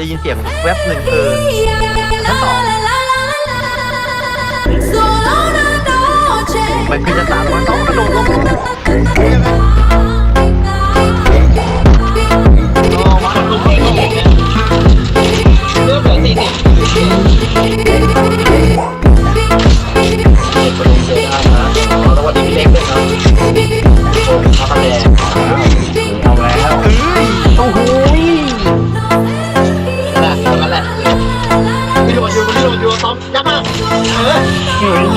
ได้ยินเสียงแวบหนึ่งเออชั้นสองมันขึ้นชั้นสามแล้วมันต้องกระโดดลงรอวัดลงเริ่มเหลือสี่สิบประตูเสือได้นะสวัสดีพี่เล็กด้วยครับโอ้ยข้าวแดง โดนอยู่พี่โดนอยู่ซ้อมยักษ์มากเออ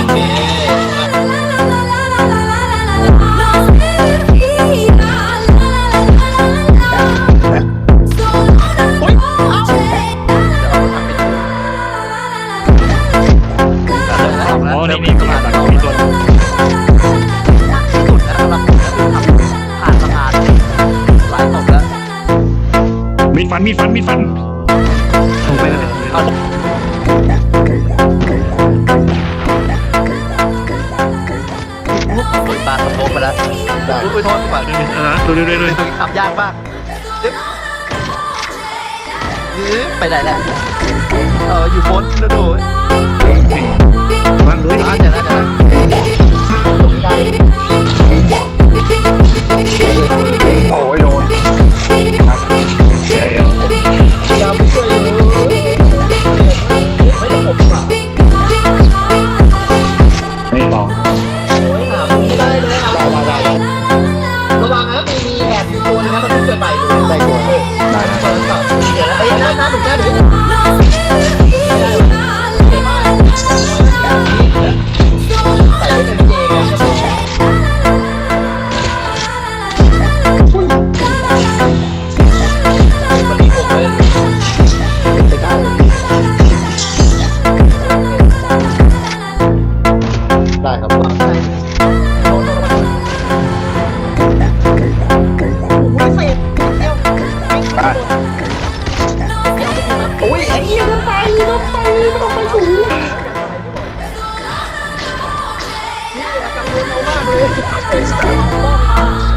อ๋อนี่นี่ก็มาจากมีตัวสุดแล้วสำหรับผมแล้วทำผ่านสะพานหลายตกแล้วมีดฟันมีดฟันมีดฟันลงไปแล้วเอา โดยตาสมองไปแล้วอุ้ยโทษดีกว่าเออดูดูดูดูขับยากมากไปไหนแหละเอออยู่บนแล้วดูวางเลยอะเดี๋ยวนะเดี๋ยวนะ ได้ครับโอ้ยไอ้เหี้ยมันไปมันไปมันต้องไปถูเหี้ยกังวลเอามากเลย